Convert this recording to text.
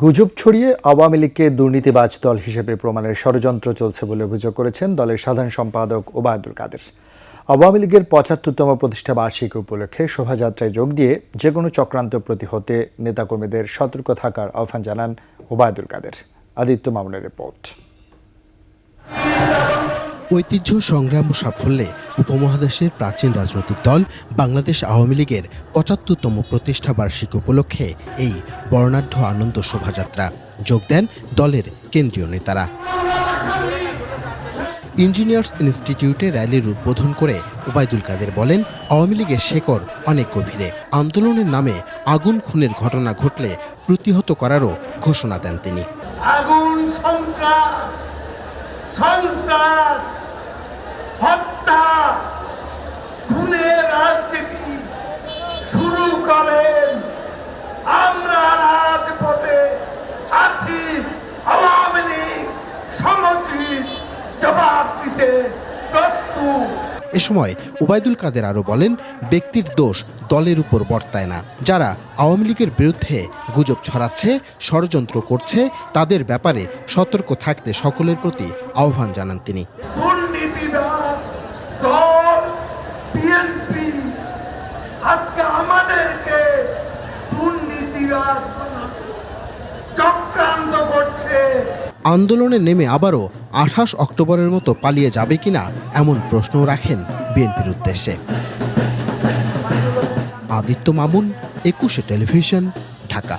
গুজব ছড়িয়ে আওয়ামী লীগকে দুর্নীতিবাজ দল হিসেবে প্রমাণের ষড়যন্ত্র চলছে বলে অভিযোগ করেছেন দলের সাধারণ সম্পাদক ওবায়দুল কাদের। আওয়ামী লীগের পঁচাত্তরতম প্রতিষ্ঠা বার্ষিকী উপলক্ষে শোভাযাত্রায় যোগ দিয়ে যে কোনো চক্রান্ত প্রতিহতে নেতাকর্মীদের সতর্ক থাকার আহ্বান জানান ওবায়দুল কাদের। আদিত্য মামুনের রিপোর্ট। ঐতিহ্য, সংগ্রাম ও সাফল্যে উপমহাদেশের প্রাচীন রাজনৈতিক দল বাংলাদেশ আওয়ামী লীগের পঁচাত্তরতম প্রতিষ্ঠা বার্ষিকী উপলক্ষে এই বর্ণাঢ্য আনন্দ শোভাযাত্রা। যোগ দেন দলের কেন্দ্রীয় নেতারা। ইঞ্জিনিয়ার্স ইনস্টিটিউটে র্যালির উদ্বোধন করে ওবায়দুল কাদের বলেন, আওয়ামী লীগের শেকড় অনেক গভীরে। আন্দোলনের নামে আগুন খুনের ঘটনা ঘটলে প্রতিহত করারও ঘোষণা দেন তিনি। আগুন সন্ত্রাস সন্ত্রাস! প্রস্তুত? এ সময় ওবায়দুল কাদের আরও বলেন ব্যক্তির দোষ দলের উপর বর্তায় না। যারা আওয়ামী লীগের বিরুদ্ধে গুজব ছড়াচ্ছে ষড়যন্ত্র করছে তাদের ব্যাপারে সতর্ক থাকতে সকলের প্রতি আহ্বান জানান তিনি। আজকে আমাদেরকে দুর্নীতিবাদ বানাতে চক্রান্ত করছে আন্দোলনে নেমে আবারও আঠাশ অক্টোবরের মতো পালিয়ে যাবে কিনা এমন প্রশ্ন রাখেন বিএনপির উদ্দেশ্যে। আদিত্য মামুন, একুশে টেলিভিশন, ঢাকা।